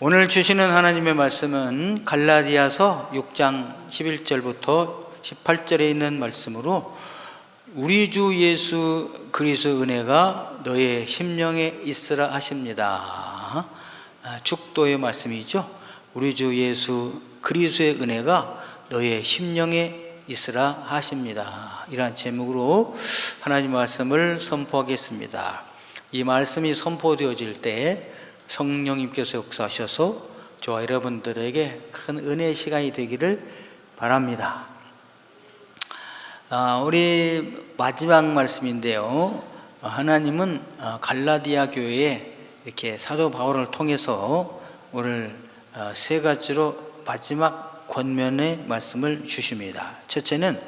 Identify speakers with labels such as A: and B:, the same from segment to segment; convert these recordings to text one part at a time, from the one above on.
A: 오늘 주시는 하나님의 말씀은 갈라디아서 6장 11절부터 18절에 있는 말씀으로 우리 주 예수 그리스도 은혜가 너의 심령에 있으라 하십니다. 아, 축도의 말씀이죠. 우리 주 예수 그리스도의 은혜가 너의 심령에 있으라 하십니다. 이러한 제목으로 하나님 말씀을 선포하겠습니다. 이 말씀이 선포되어질 때 성령님께서 역사하셔서 저와 여러분들에게 큰 은혜의 시간이 되기를 바랍니다. 아, 우리 마지막 말씀인데요. 하나님은 아, 갈라디아 교회에 이렇게 사도 바울을 통해서 오늘 아, 세 가지로 마지막 권면의 말씀을 주십니다. 첫째는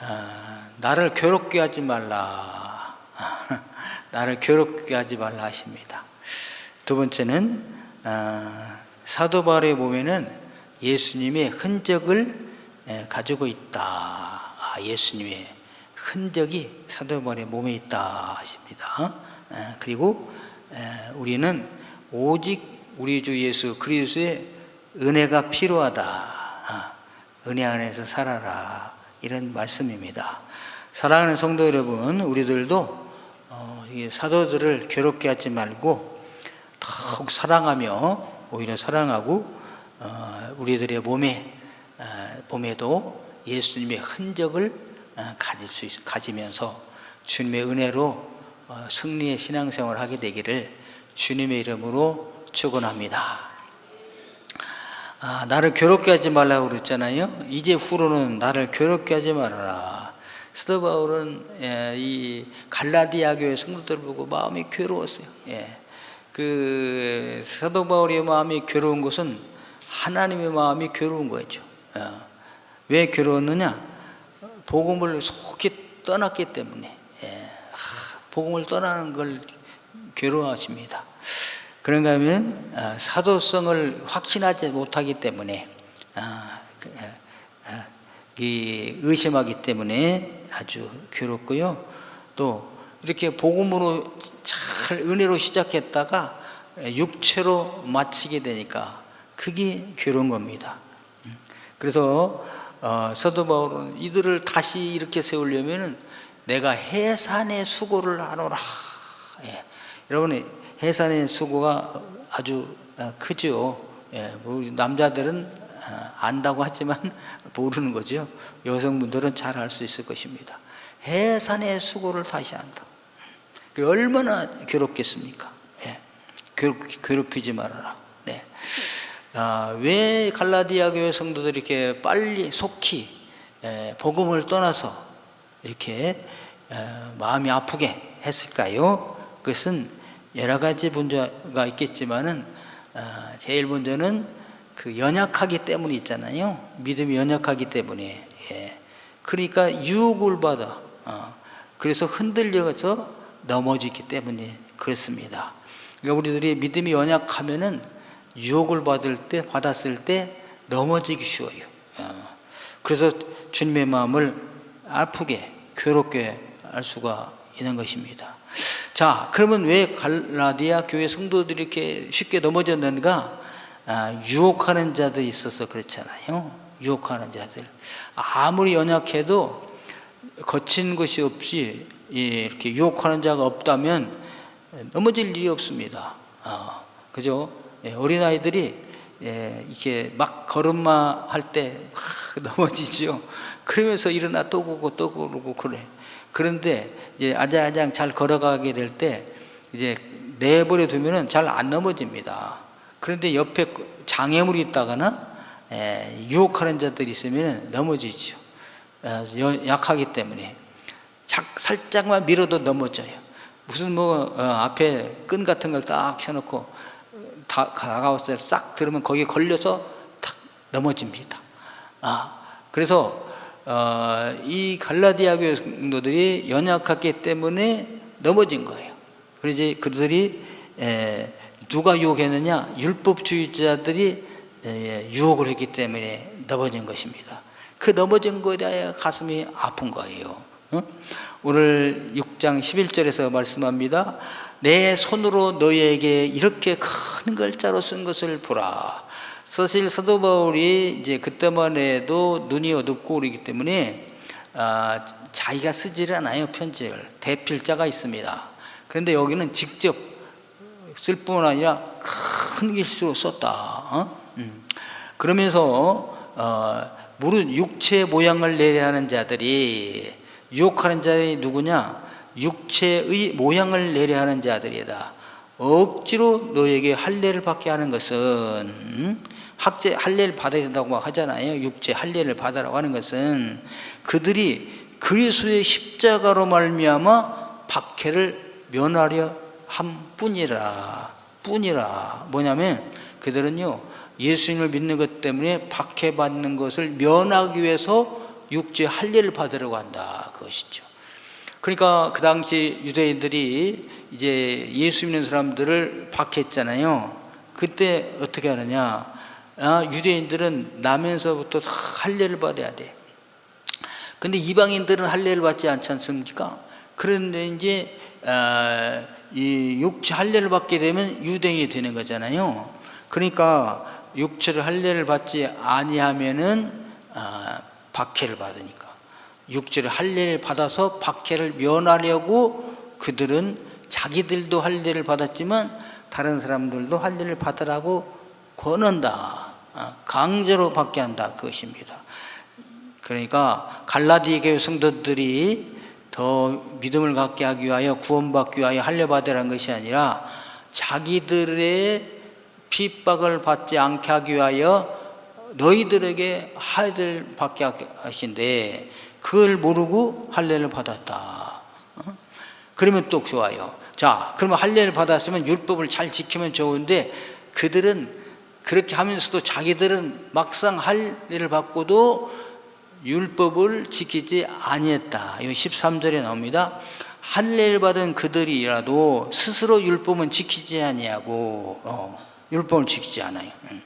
A: 아, 나를 괴롭게 하지 말라. 나를 괴롭게 하지 말라 하십니다. 두 번째는 아, 사도 바울의 몸에는 예수님의 흔적을 에, 가지고 있다. 아, 예수님의 흔적이 사도 바울의 몸에 있다 하십니다. 에, 그리고 에, 우리는 오직 우리 주 예수 그리스도의 은혜가 필요하다. 아, 은혜 안에서 살아라. 이런 말씀입니다. 사랑하는 성도 여러분, 우리들도 어, 이 사도들을 괴롭게 하지 말고 더욱 사랑하며 오히려 사랑하고 어, 우리들의 몸에 어, 몸에도 예수님의 흔적을 어, 가질 수 있, 가지면서 주님의 은혜로 어, 승리의 신앙생활을 하게 되기를 주님의 이름으로 축원합니다. 아, 나를 괴롭게 하지 말라고 그랬잖아요. 이제 후로는 나를 괴롭게 하지 말아라. 스도 바울은 예, 이 갈라디아 교회 성도들 보고 마음이 괴로웠어요. 예. 그 사도 바울의 마음이 괴로운 것은 하나님의 마음이 괴로운 거죠. 어. 왜 괴로웠느냐? 복음을 속히 떠났기 때문에 예. 복음을 떠나는 걸 괴로워하십니다. 그런가 하면 어, 사도성을 확신하지 못하기 때문에 아, 그, 이 의심하기 때문에 아주 괴롭고요. 또 이렇게 복음으로 잘 은혜로 시작했다가 육체로 마치게 되니까 그게 괴로운 겁니다. 음. 그래서 어, 사도 바울은 이들을 다시 이렇게 세우려면은 내가 해산의 수고를 하노라. 예. 여러분 해산의 수고가 아주 어, 크죠. 예. 우리 남자들은 어, 안다고 하지만 모르는 거죠. 여성분들은 잘 알 수 있을 것입니다. 해산의 수고를 다시 한다. 그 얼마나 괴롭겠습니까? 예. 괴롭, 괴롭 히지 말아라. 네. 아, 왜 갈라디아 교회 성도들이 이렇게 빨리 속히 예, 복음을 떠나서 이렇게 어, 마음이 아프게 했을까요? 그것은 여러 가지 문제가 있겠지만은 어, 제일 먼저는 그 연약하기 때문에 있잖아요. 믿음이 연약하기 때문에. 예. 그러니까 유혹을 받아. 어. 그래서 흔들려서 넘어지기 때문에 그렇습니다. 그러니까 우리들이 믿음이 연약하면은 유혹을 받을 때 받았을 때 넘어지기 쉬워요. 어. 그래서 주님의 마음을 아프게 괴롭게 할 수가 있는 것입니다. 자, 그러면 왜 갈라디아 교회 성도들이 이렇게 쉽게 넘어졌는가? 아, 유혹하는 자들이 있어서 그렇잖아요. 유혹하는 자들. 아무리 연약해도 거친 것이 없이 이렇게 유혹하는 자가 없다면 넘어질 일이 없습니다. 어, 그죠? 예, 어린 아이들이 예, 이렇게 막 걸음마 할 때 넘어지죠. 그러면서 일어나 또 보고 또 그러고 그래. 그런데 이제 아장아장 잘 걸어가게 될 때 이제 내버려 두면은 잘 안 넘어집니다. 그런데 옆에 장애물이 있다거나 에, 유혹하는 자들이 있으면 넘어지죠. 에, 약하기 때문에 작, 살짝만 밀어도 넘어져요. 무슨 뭐 어, 앞에 끈 같은 걸딱 켜놓고 어, 다 가까웠을 싹 들으면 거기에 걸려서 탁 넘어집니다. 아 그래서 어, 이 갈라디아 교회 성도들이 연약했기 때문에 넘어진 거예요. 그래서 그들이 에, 누가 유혹했느냐? 율법주의자들이 유혹을 했기 때문에 넘어진 것입니다. 그 넘어진 거에 대해 가슴이 아픈 거예요. 오늘 6장 11절에서 말씀합니다. 내 손으로 너희에게 이렇게 큰 글자로 쓴 것을 보라. 사실 사도 바울이 이제 그때만 해도 눈이 어둡고 그러기 때문에 아, 자기가 쓰지를 않아요 편지를 대필자가 있습니다. 그런데 여기는 직접 쓸 뿐 아니라 큰 글씨로 썼다. 어? 음. 그러면서 어, 무릇 육체 모양을 내려 하는 자들이 유혹하는 자들이 누구냐? 육체의 모양을 내려 하는 자들이다. 억지로 너에게 할례를 받게 하는 것은 음? 학제 할례를 받아야 된다고 막 하잖아요. 육체 할례를 받으라고 하는 것은 그들이 그리스도의 십자가로 말미암아 박해를 면하려 함 뿐이라 뿐이라 뭐냐면 그들은요 예수님을 믿는 것 때문에 박해받는 것을 면하기 위해서 육체 할례를 받으려고 한다 그것이죠. 그러니까 그 당시 유대인들이 이제 예수 믿는 사람들을 박했잖아요. 그때 어떻게 하느냐? 아, 유대인들은 나면서부터 다 할례를 받아야 돼. 근데 이방인들은 할례를 받지 않지 않습니까? 그런데 이제 아, 이 육체 할례를 받게 되면 유대인이 되는 거잖아요. 그러니까 육체를 할례를 받지 아니하면은 아, 박해를 받으니까 육체를 할례를 받아서 박해를 면하려고 그들은 자기들도 할례를 받았지만 다른 사람들도 할례를 받으라고 권한다. 아, 강제로 받게 한다. 그것입니다. 그러니까 갈라디아 교회 성도들이 더 믿음을 갖게 하기 위하여 구원받기 위하여 할례 받으라는 것이 아니라 자기들의 핍박을 받지 않게 하기 위하여 너희들에게 할례를 받게 하신데 그걸 모르고 할례를 받았다. 어? 그러면 또 좋아요. 자, 그러면 할례를 받았으면 율법을 잘 지키면 좋은데 그들은 그렇게 하면서도 자기들은 막상 할례를 받고도 율법을 지키지 아니했다. 이 13절에 나옵니다. 할례를 받은 그들이라도 스스로 율법은 지키지 아니하고 어, 율법을 지키지 않아요. 음.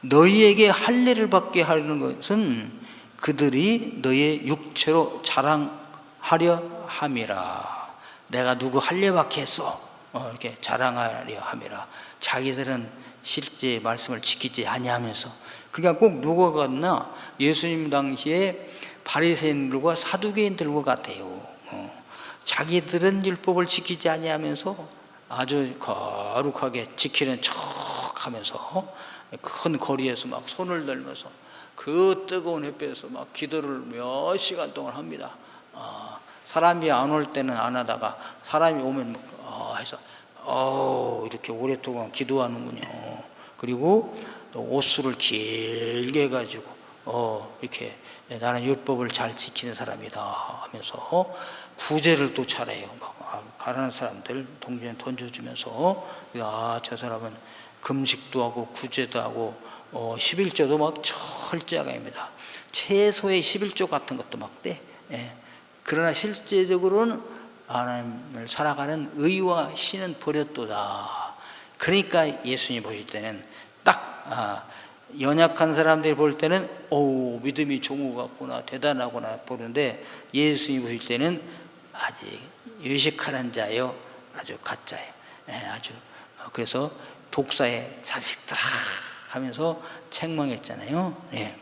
A: 너희에게 할례를 받게 하는 것은 그들이 너의 육체로 자랑하려 함이라. 내가 누구 할례 받게 했어. 어, 이렇게 자랑하려 함이라. 자기들은 실제 말씀을 지키지 아니하면서 그러니까 꼭 누가 같나 예수님 당시에 바리새인들과 사두개인들과 같아요. 어. 자기들은 율법을 지키지 아니하면서 아주 거룩하게 지키는 척 하면서 큰 거리에서 막 손을 들면서 그 뜨거운 햇볕에서 막 기도를 몇 시간 동안 합니다. 어, 사람이 안 올 때는 안 하다가 사람이 오면 막, 어, 해서 어, 이렇게 오랫동안 기도하는군요. 그리고 또 옷수를 길게 해가지고 어, 이렇게 나는 율법을 잘 지키는 사람이다 하면서 구제를 또 잘해요. 막 아, 가난한 사람들 동전에 던져주면서 아, 저 사람은 금식도 하고 구제도 하고 어, 11조도 막 철저하게 합니다. 최소의 11조 같은 것도 막 돼. 예. 그러나 실제적으로는 하나님을 살아가는 의와 신은 버렸도다. 그러니까 예수님 보실 때는 딱 아, 연약한 사람들이 볼 때는 오 믿음이 종우 같구나 대단하구나 보는데 예수님 보실 때는 아직 유식하는 자요 아주 가짜예요. 예, 아주 어, 그래서 독사의 자식들아 하면서 책망했잖아요. 예.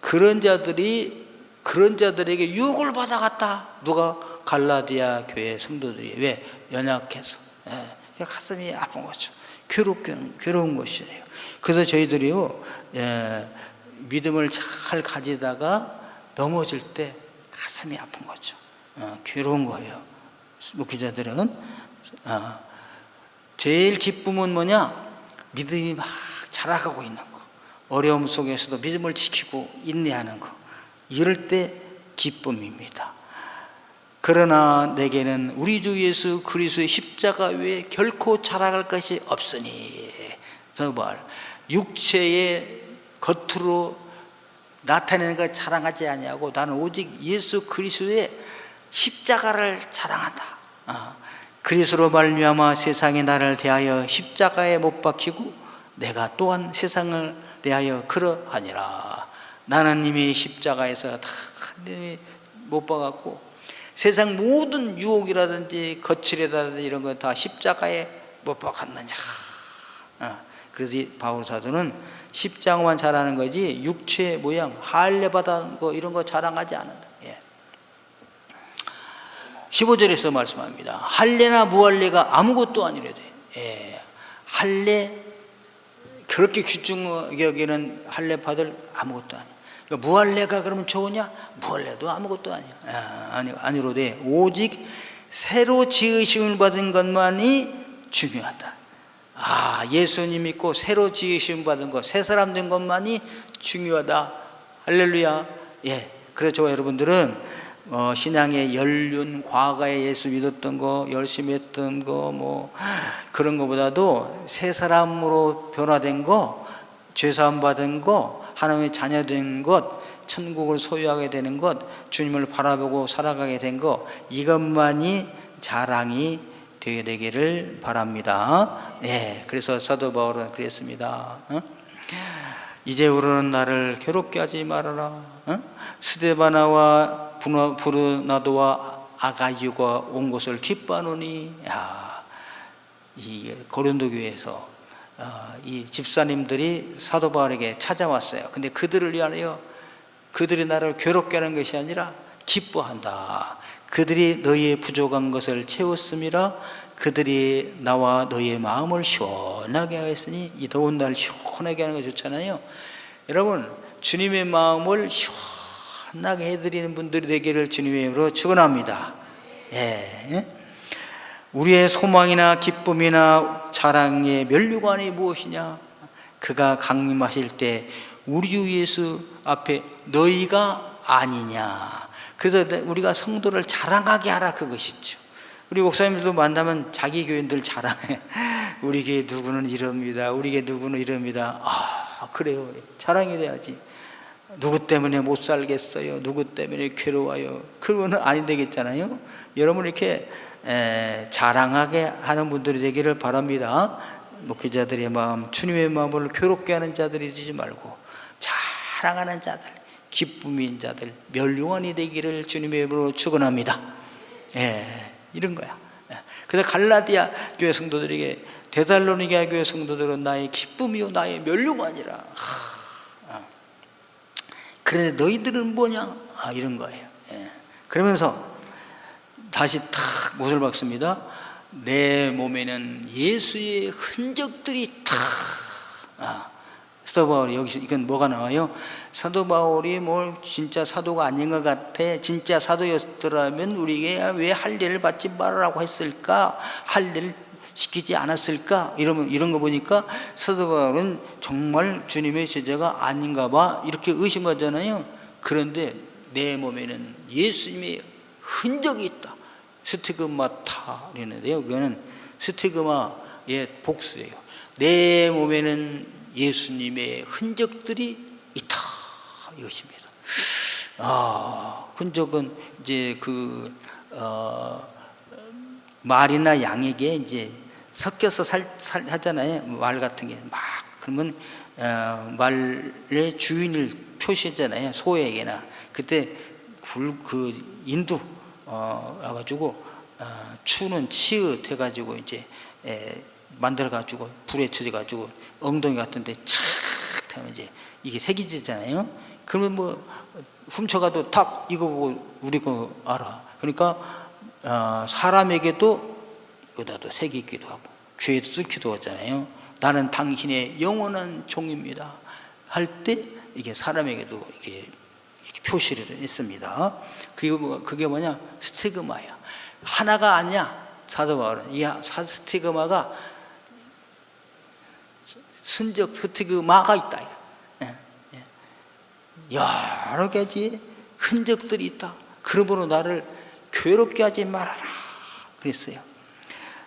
A: 그런 자들이 그런 자들에게 유혹을 받아갔다. 누가 갈라디아 교회 성도들이 왜 연약해서 예. 가슴이 아픈 거죠. 괴롭게 괴로운 것이에요. 그래서 저희들이요 예, 믿음을 잘 가지다가 넘어질 때 가슴이 아픈 거죠. 어, 괴로운 거예요. 목회자들은 어, 제일 기쁨은 뭐냐? 믿음이 막 자라가고 있는 거. 어려움 속에서도 믿음을 지키고 인내하는 거. 이럴 때 기쁨입니다. 그러나 내게는 우리 주 예수 그리스도의 십자가 외에 결코 자랑할 것이 없으니. 말 육체의 겉으로 나타내는 걸 자랑하지 아니하고 나는 오직 예수 그리스도의 십자가를 자랑한다. 어. 그리스도로 말미암아 세상이 나를 대하여 십자가에 못 박히고 내가 또한 세상을 대하여 그러하니라. 나는 이미 십자가에서 다못 박았고 세상 모든 유혹이라든지 거칠이라든지 이런 거 다 십자가에 못 박았느니라. 어, 그래서 이 바울 사도는 십자가만 잘하는 거지 육체 모양 할례 받은 거 이런 거 자랑하지 않는다. 예. 15절에서 말씀합니다. 할례나 무할례가 아무것도 아니래도 예. 할례 그렇게 귀중하게 여기는 할례 받을 아무것도 아니 야. 그러니까 무할례가 그러면 좋으냐? 무할례도 아무것도 아니야. 아, 아니 아니로되 오직 새로 지으심을 받은 것만이 중요하다. 아 예수님 믿고 새로 지으심 받은 것, 새 사람 된 것만이 중요하다. 할렐루야. 예. 그렇죠 여러분들은 어, 신앙의 연륜, 과거에 예수 믿었던 거, 열심히 했던 거, 뭐 그런 것보다도 새 사람으로 변화된 거, 죄사함 받은 거, 하나님의 자녀 된 것, 천국을 소유하게 되는 것, 주님을 바라보고 살아가게 된 것, 이것만이 자랑이 되기를 바랍니다. 예, 그래서 사도 바울은 그랬습니다. 어? 이제 우리는 나를 괴롭게 하지 말아라. 어? 스데바나와 부르나도와 아가유가 온 것을 기뻐하노니, 야, 이 고린도 교회에서 어, 이 집사님들이 사도 바울에게 찾아왔어요. 근데 그들을 위하여 그들이 나를 괴롭게 하는 것이 아니라 기뻐한다. 그들이 너희의 부족한 것을 채웠음이라 그들이 나와 너희의 마음을 시원하게 하였으니 이 더운 날 시원하게 하는 거 좋잖아요. 여러분 주님의 마음을 시원하게 해드리는 분들이 되기를 주님의 이름으로 축원합니다. 예. 우리의 소망이나 기쁨이나 자랑의 면류관이 무엇이냐? 그가 강림하실 때 우리 주 예수 앞에 너희가 아니냐. 그래서 우리가 성도를 자랑하게 하라 그것이죠. 우리 목사님들도 만나면 자기 교인들 자랑해. 우리 교회 누구는 이럽니다. 우리 교회 누구는 이럽니다. 아, 그래요. 자랑이 돼야지. 누구 때문에 못 살겠어요. 누구 때문에 괴로워요. 그러면 아니 되겠잖아요. 여러분 이렇게 에, 자랑하게 하는 분들이 되기를 바랍니다. 목회자들의 마음, 주님의 마음을 괴롭게 하는 자들이 되지 말고 자랑하는 자들, 기쁨인 자들, 멸류관이 되기를 주님의 이름으로 축원합니다. 예, 이런 거야. 예. 그래서 갈라디아 교회 성도들에게 데살로니가 교회 성도들은 나의 기쁨이요 나의 멸류관이라. 하, 아. 그래 너희들은 뭐냐? 아, 이런 거예요. 예. 그러면서 다시 탁 못을 박습니다. 내 몸에는 예수의 흔적들이 탁. 아, 사도 바울이 여기서 이건 뭐가 나와요? 사도 바울이 뭘 진짜 사도가 아닌 것 같아. 진짜 사도였더라면 우리에게 왜 할례를 받지 말라고 했을까? 할례를 시키지 않았을까? 이러면 이런 거 보니까 사도 바울은 정말 주님의 제자가 아닌가 봐. 이렇게 의심하잖아요. 그런데 내 몸에는 예수님의 흔적이 있다. 스티그마타 이러는데요. 그거는 스티그마의 복수예요. 내 몸에는 예수님의 흔적들이 있다 이것입니다. 아, 흔적은 이제 그 어, 말이나 양에게 이제 섞여서 살, 살 하잖아요. 말 같은 게 막 그러면 어, 말의 주인을 표시했잖아요. 소에게나 그때 굴 그 인두 어, 와가지고 어, 추는 치읓 해가지고 이제 에, 만들어가지고 불에 쳐져가지고 엉덩이 같은데 착 하면 이제 이게 색이지잖아요. 그러면 뭐 훔쳐가도 탁 이거 보고 우리 거 알아. 그러니까 어, 사람에게도 여기다도 색이 있기도 하고 귀에도 쓰기도 하잖아요. 나는 당신의 영원한 종입니다. 할 때 이게 사람에게도 이게 표시를 했습니다. 그게, 뭐, 그게 뭐냐? 스티그마야. 하나가 아니야. 사도 바울은. 이 사- 스티그마가 순적 스티그마가 있다. 예, 예. 여러 가지 흔적들이 있다. 그러므로 나를 괴롭게 하지 말아라. 그랬어요.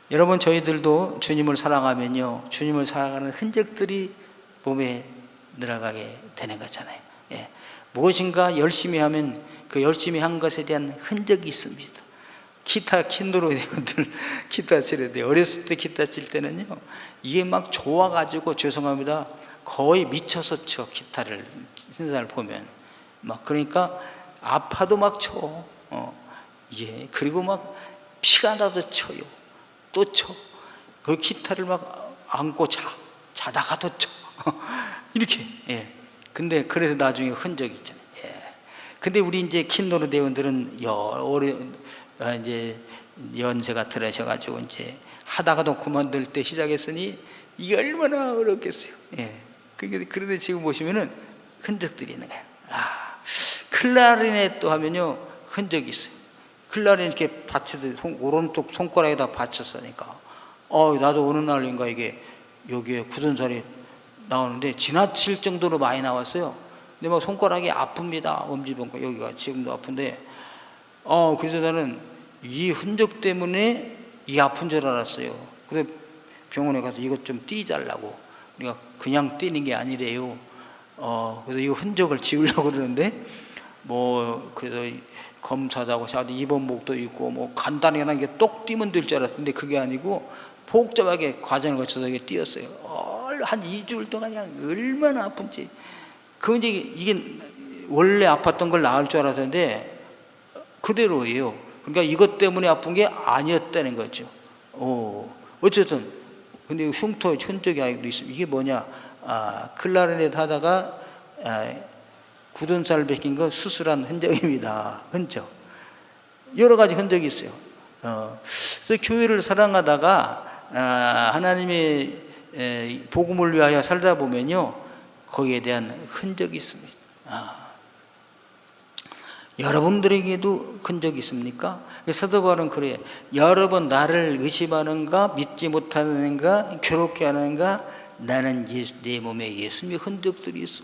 A: 여러분, 저희들도 주님을 사랑하면요. 주님을 사랑하는 흔적들이 몸에 들어가게 되는 거잖아요. 예. 무엇인가 열심히 하면 그 열심히 한 것에 대한 흔적이 있습니다. 기타 킨드로이들 기타 칠때 어렸을 때 기타 칠 때는요 이게 막 좋아가지고 죄송합니다 거의 미쳐서 쳐 기타를 신사를 보면 막 그러니까 아파도 막 쳐. 어. 이게 그리고 막 피가 나도 쳐요. 또 쳐. 그 기타를 막 안고 자. 자다가도 쳐. 이렇게. 예. 근데 그래서 나중에 흔적이 있잖아요. 예. 근데 우리 이제 킨도르 대원들은 여러 아, 이제 연세가 들으셔가지고 이제 하다가도 그만둘 때 시작했으니 이게 얼마나 어렵겠어요. 예. 그게 그런데 지금 보시면은 흔적들이 있는 거예요. 아, 클라리넷도 하면요 흔적이 있어요. 클라리넷 이렇게 받치듯 손, 오른쪽 손가락에다 받쳤으니까 어 나도 어느 날인가 이게 여기에 굳은 살이 나오는데 지나칠 정도로 많이 나왔어요. 근데 막 손가락이 아픕니다. 엄지손가락 여기가 지금도 아픈데 어 그래서 나는 이 흔적 때문에 이 아픈 줄 알았어요. 그래서 병원에 가서 이것 좀 띄자려고 그러니까 그냥 띄는 게 아니래요. 어 그래서 이 흔적을 지우려고 그러는데 뭐 그래서 검사도 하고 자도 입원 목도 있고 뭐 간단히 그냥 이게 똑 띄면 될 줄 알았는데 그게 아니고 복잡하게 과정을 거쳐서 이게 띄었어요. 얼- 한 2주일 동안 그냥 얼마나 아픈지. 그 이제 이게 원래 아팠던 걸 나을 줄 알았는데 그대로예요. 그러니까 이것 때문에 아픈 게 아니었다는 거죠. 어, 어쨌든 근데 흉터 흔적이 아직도 있습니다. 이게 뭐냐? 아, 클라리넷 하다가 아, 굳은 살 베낀 거 수술한 흔적입니다. 흔적. 여러 가지 흔적이 있어요. 어, 그래서 교회를 사랑하다가 아, 하나님의 에, 복음을 위하여 살다 보면요 거기에 대한 흔적이 있습니다. 아. 여러분들에게도 흔적이 있습니까? 사도 바울은 그래요. 여러분 나를 의심하는가 믿지 못하는가 괴롭게 하는가 나는 예수, 내 몸에 예수님의 흔적들이 있어.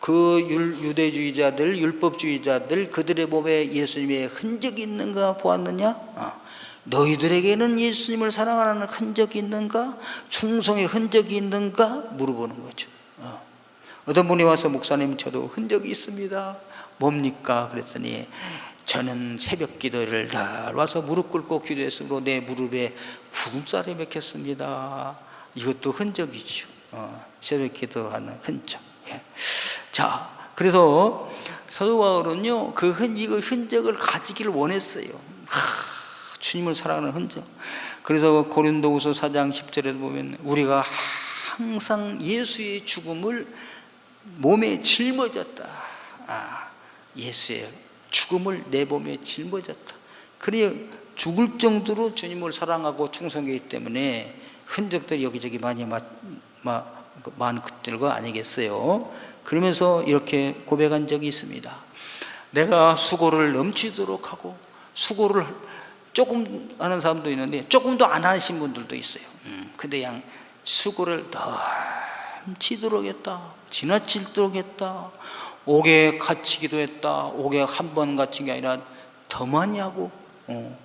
A: 그 율- 유대주의자들, 율법주의자들 그들의 몸에 예수님의 흔적이 있는가 보았느냐? 어. 너희들에게는 예수님을 사랑하는 흔적이 있는가? 충성의 흔적이 있는가? 물어보는 거죠. 어. 어떤 분이 와서 목사님 저도 흔적이 있습니다. 뭡니까? 그랬더니 저는 새벽 기도를 날 와서 무릎 꿇고 기도했으므로 내 무릎에 구름살이 맥혔습니다. 이것도 흔적이죠. 어, 새벽 기도하는 흔적. 예. 자, 그래서 사도 바울은요 그 흔, 이거 흔적을 가지기를 원했어요. 하, 주님을 사랑하는 흔적. 그래서 고린도후서 4장 10절에도 보면 우리가 항상 예수의 죽음을 몸에 짊어졌다. 아, 예수의 죽음을 내 몸에 짊어졌다. 그래 죽을 정도로 주님을 사랑하고 충성했기 때문에 흔적들이 여기저기 많이 마, 마, 많은 것들거 아니겠어요. 그러면서 이렇게 고백한 적이 있습니다. 내가 수고를 넘치도록 하고 수고를 조금 하는 사람도 있는데 조금도 안 하신 분들도 있어요. 음, 근데 그냥 수고를 넘치도록 했다. 지나치도록 했다. 옥에 갇히기도 했다. 옥에 한 번 갇힌 게 아니라 더 많이 하고 어,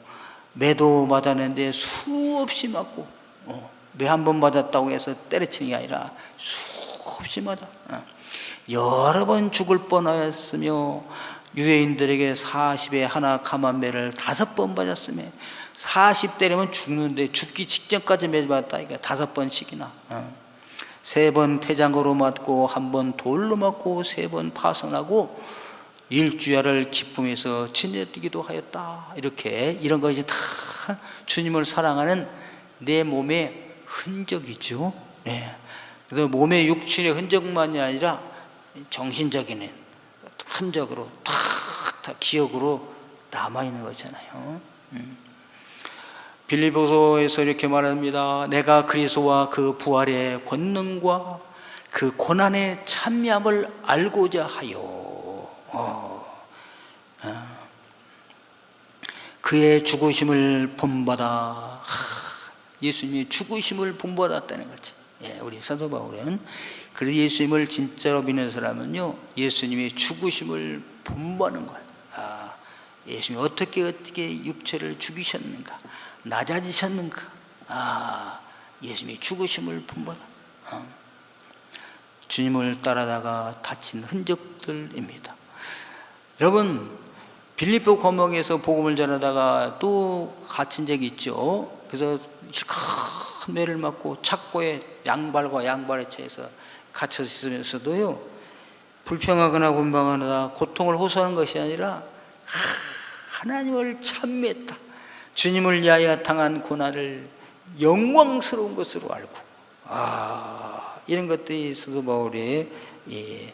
A: 매도 맞았는데 수없이 맞고 어, 매한번 맞았다고 해서 때려치는 게 아니라 수없이 맞아. 어. 여러 번 죽을 뻔하였으며 유대인들에게 40에 하나 감한매를 다섯 번 맞았으며 40 때리면 죽는데 죽기 직전까지 매 맞다. 이게 다섯 번씩이나. 어. 세번 태장으로 맞고 한 번 돌로 맞고 세 번 파선하고 일주야를 기쁨에서 지내뛰기도 하였다. 이렇게 이런 것이 다 주님을 사랑하는 내 몸의 흔적이죠. 네. 그래서 몸의 육신의 흔적만이 아니라 정신적인 흔적으로 다, 다 기억으로 남아 있는 거잖아요. 음. 빌리보서에서 이렇게 말합니다. 내가 그리스도와 그 부활의 권능과 그 고난의 참여함을 알고자 하여 어, 어, 그의 죽으심을 본받아 하, 예수님이 죽으심을 본받았다는 거지. 예, 우리 사도 바울은 그래서 예수님을 진짜로 믿는 사람은요 예수님이 죽으심을 본받는 거예요. 아, 예수님이 어떻게 어떻게 육체를 죽이셨는가, 낮아지셨는가. 아, 예수님이 죽으심을 본받아. 어. 주님을 따라다가 다친 흔적들입니다. 여러분 빌립보 거목에서 복음을 전하다가 또 갇힌 적이 있죠. 그래서 큰 매를 맞고 착고에 양발과 양발에 채해서 갇혀 있으면서도요 불평하거나 곤방하거나 고통을 호소하는 것이 아니라 하나님을 찬미했다. 주님을 위하여 당한 고난을 영광스러운 것으로 알고 아 이런 것들이 사도 바울의 이,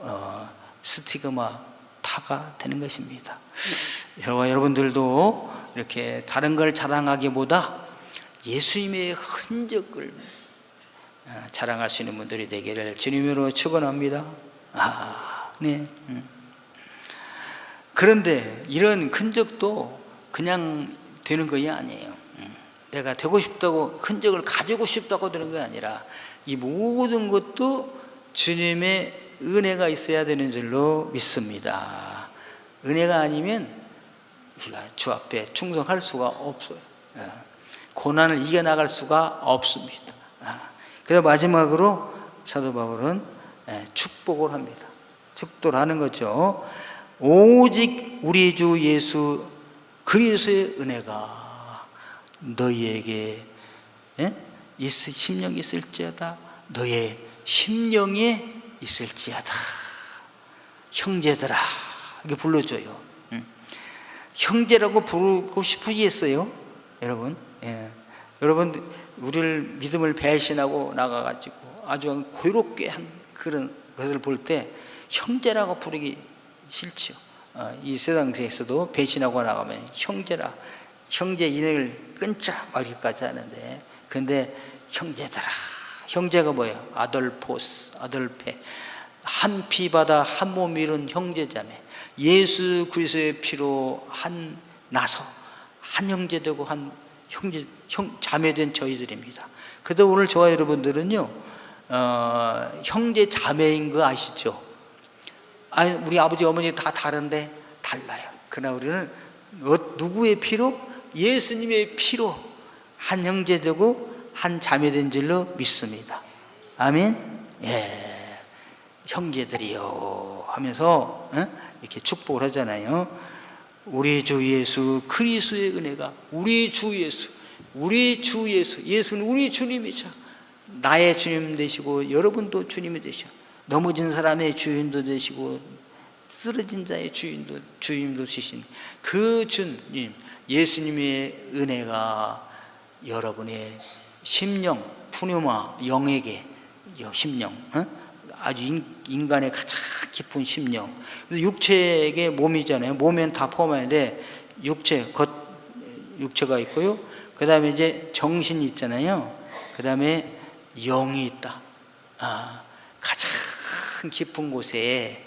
A: 어, 스티그마 타가 되는 것입니다. 여러분 여러분들도 이렇게 다른 걸 자랑하기보다 예수님의 흔적을 어, 자랑할 수 있는 분들이 되기를 주님으로 축원합니다. 아, 네. 음. 그런데 이런 흔적도 그냥 되는 것이 아니에요. 음. 내가 되고 싶다고 흔적을 가지고 싶다고 되는 게 아니라 이 모든 것도 주님의 은혜가 있어야 되는 줄로 믿습니다. 은혜가 아니면 우리가 주 앞에 충성할 수가 없어요. 예. 고난을 이겨나갈 수가 없습니다. 아. 그래서 마지막으로 사도 바울은 예, 축복을 합니다. 축도를 하는 거죠. 오직 우리 주 예수 그리스도의 은혜가 너희에게 예? 있, 심령이 있을지어다 너의 심령에 있을지어다 형제들아 이렇게 불러줘요 음. 형제라고 부르고 싶으시겠어요 여러분 예. 여러분 우리를 믿음을 배신하고 나가가지고 아주 고유롭게 한 그런 것을 볼 때 형제라고 부르기 싫죠. 어, 이 세상에서도 배신하고 나가면 형제라, 형제 인연을 끊자 막 이렇게까지 하는데, 근데 형제들아, 형제가 뭐예요? 아들포스, 아들페, 한 피바다 한 몸 이룬 형제자매, 예수 그리스도의 피로 한 나서 한 형제 되고 한 형제 형 자매된 저희들입니다. 그래도 오늘 저와 여러분들은요, 어, 형제 자매인 거 아시죠? 아니, 우리 아버지 어머니 다 다른데 달라요. 그러나 우리는 어, 누구의 피로? 예수님의 피로 한 형제 되고 한 자매 된 줄로 믿습니다. 아멘. 예, 형제들이요 하면서 어? 이렇게 축복을 하잖아요. 우리 주 예수 그리스도의 은혜가 우리 주 예수 우리 주 예수 예수는 우리 주님이죠. 나의 주님 되시고 여러분도 주님이 되셔. 넘어진 사람의 주인도 되시고 쓰러진 자의 주인도 주인도 되신 그 주님 예수님의 은혜가 여러분의 심령 푸뉴마 영에게 심령 어? 아주 인, 간의 가장 깊은 심령 육체의 몸이잖아요 몸엔 다 포함하는데 육체 겉 육체가 있고요 그 다음에 이제 정신이 있잖아요 그 다음에 영이 있다 아, 가장 깊은 곳에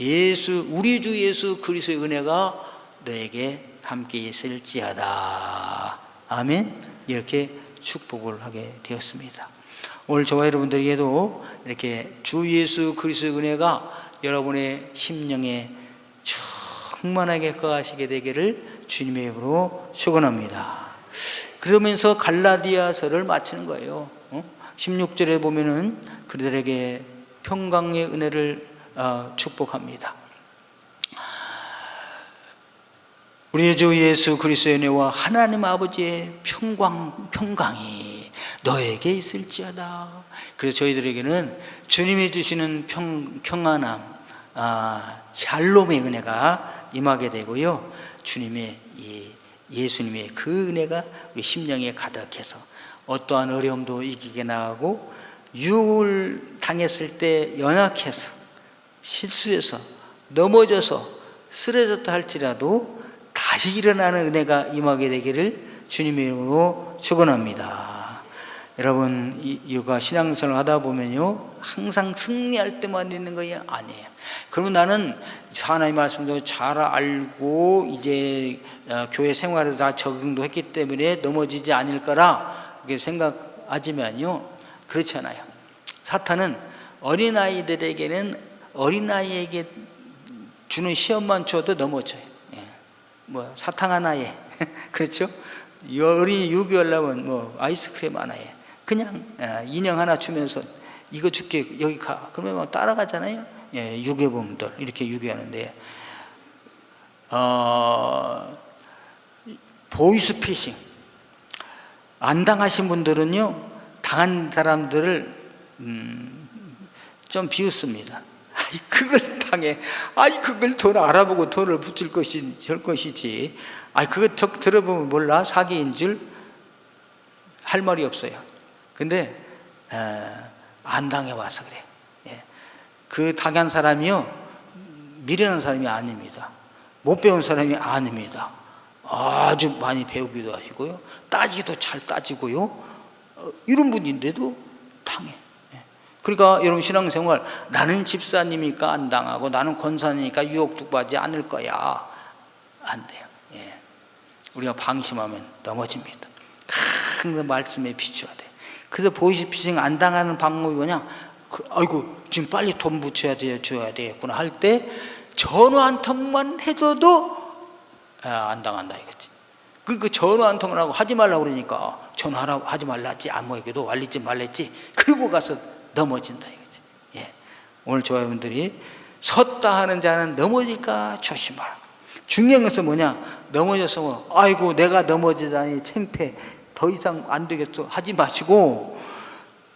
A: 예수 우리 주 예수 그리스도의 은혜가 너에게 함께 있을지어다. 아멘. 이렇게 축복을 하게 되었습니다. 오늘 저와 여러분들에게도 이렇게 주 예수 그리스도의 은혜가 여러분의 심령에 충만하게 거하시게 되기를 주님의 이름으로 축원합니다. 그러면서 갈라디아서를 마치는 거예요. 16절에 보면은 그들에게 평강의 은혜를 어, 축복합니다. 우리 주 예수 그리스도의 은혜와 하나님 아버지의 평강 평강이 너에게 있을지어다. 그래서 저희들에게는 주님이 주시는 평 평안함, 아, 샬롬의 은혜가 임하게 되고요. 주님의 이 예수님의 그 은혜가 우리 심령에 가득해서 어떠한 어려움도 이기게 나가고 유혹을 당했을 때 연약해서 실수해서 넘어져서 쓰러졌다 할지라도 다시 일어나는 은혜가 임하게 되기를 주님의 이름으로 축원합니다. 여러분 이가 신앙생활 하다 보면요 항상 승리할 때만 있는 것이 아니에요. 그러면 나는 하나님 말씀도 잘 알고 이제 어, 교회 생활에도 다 적응도 했기 때문에 넘어지지 않을 거라 이렇게 생각하지만요 그렇지 않아요. 사탄은 어린 아이들에게는 어린 아이에게 주는 시험만 줘도 넘어져요. 예. 뭐 사탕 하나에 그렇죠? 6개월 나면 뭐 아이스크림 하나에 그냥 예, 인형 하나 주면서 이거 줄게 여기 가 그러면 막 따라가잖아요. 예, 유괴범들 이렇게 유괴하는데 어, 보이스피싱 안 당하신 분들은요 당한 사람들을 음, 좀 비웃습니다. 그걸 당해. 아이 그걸 돈 알아보고 돈을 붙일 것이 할 것이지. 아이 그거 적 들어보면 몰라 사기인 줄 할 말이 없어요. 근데 어, 안 당해 와서 그래. 예. 그 당한 사람이요 미련한 사람이 아닙니다. 못 배운 사람이 아닙니다. 아주 많이 배우기도 하시고요. 따지기도 잘 따지고요. 어, 이런 분인데도 당해. 예. 그러니까 여러분 신앙생활 나는 집사님이니까 안 당하고 나는 권사니까 유혹도 받지 않을 거야. 안 돼요. 예. 우리가 방심하면 넘어집니다. 항상 말씀에 비춰야 돼. 그래서 보이스피싱 안 당하는 방법이 뭐냐? 그, 아이고 지금 빨리 돈 붙여야 돼, 줘야 되겠구나 할 때 전화 한 통만 해줘도 아, 안 당한다 이거지. 그, 그 전화 한 통을 하고 하지 말라고 그러니까 전화하라 하지 말랐지 아무에게도 알리지 말랬지 그리고 가서 넘어진다 이거지. 예. 오늘 조화분들이 섰다 하는 자는 넘어질까 조심하라. 중요한 것은 뭐냐? 넘어져서 뭐, 아이고 내가 넘어지다니 창피해. 더 이상 안 되겠어 하지 마시고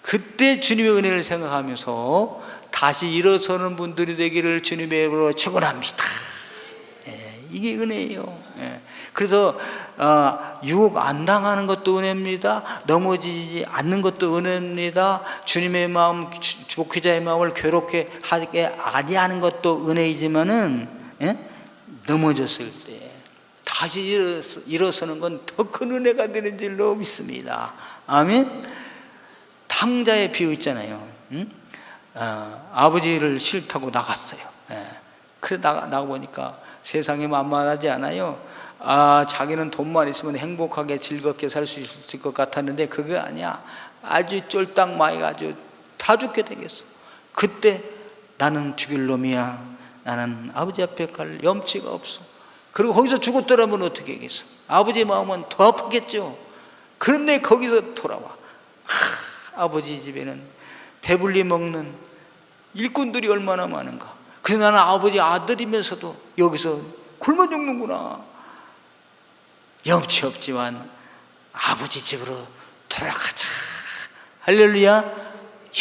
A: 그때 주님의 은혜를 생각하면서 다시 일어서는 분들이 되기를 주님의 이름으로 축원합니다. 예, 이게 은혜예요. 예. 그래서 어, 유혹 안 당하는 것도 은혜입니다. 넘어지지 않는 것도 은혜입니다. 주님의 마음, 주- 목회자의 마음을 괴롭게 하게 아니하는 것도 은혜이지만은 예? 넘어졌을 때 다시 일어서, 일어서 는 건 더 큰 은혜가 되는 줄로 믿습니다. 아멘. 탕자의 비유 있잖아요. 응? 어, 아버지를 싫다고 나갔어요. 예. 그래 나가 나가 보니까 세상이 만만하지 않아요. 아 자기는 돈만 있으면 행복하게 즐겁게 살 수 있을 것 같았는데 그게 아니야. 아주 쫄딱 많이 가지고 다 죽게 되겠어. 그때 나는 죽일 놈이야. 나는 아버지 앞에 갈 염치가 없어. 그리고 거기서 죽었더라면 어떻게 하겠어? 아버지의 마음은 더 아프겠죠. 그런데 거기서 돌아와. 하, 아버지 집에는 배불리 먹는 일꾼들이 얼마나 많은가. 그래서 나는 아버지 아들이면서도 여기서 굶어 죽는구나. 염치 없지만 아버지 집으로 돌아가자. 할렐루야.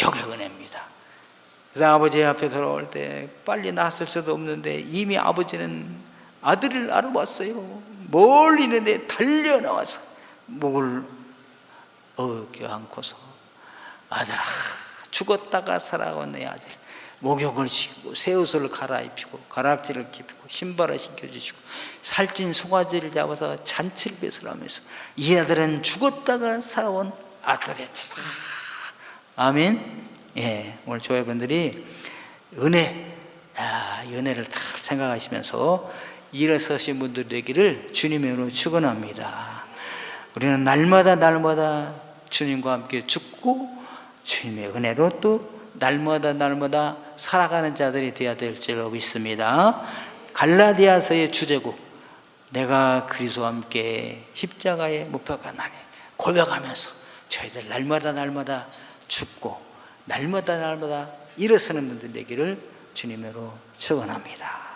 A: 여기 은혜입니다. 그래서 아버지 앞에 돌아올 때 빨리 났을 수도 없는데 이미 아버지는 아들을 알아봤어요. 멀리 있는데 달려 나와서 목을 어겨 안고서 아들아 죽었다가 살아온 내 아들. 목욕을 시키고 새 옷을 갈아입히고 가락지를 입히고 신발을 신겨주시고 살찐 송아지를 잡아서 잔치를 배설하면서 이 아들은 죽었다가 살아온 아들이었지 아멘. 예 오늘 조회분들이 은혜 아, 이 은혜를 다 생각하시면서 일어서신 분들 되기를 주님의 이름으로 축원합니다. 우리는 날마다 날마다 주님과 함께 죽고 주님의 은혜로 또 날마다 날마다 살아가는 자들이 되어야 될 줄로 믿습니다. 갈라디아서의 주제곡 내가 그리스도와 함께 십자가에 못 박아나니 고백하면서 저희들 날마다 날마다 죽고 날마다 날마다 일어서는 분들 되기를 주님으로 축원합니다.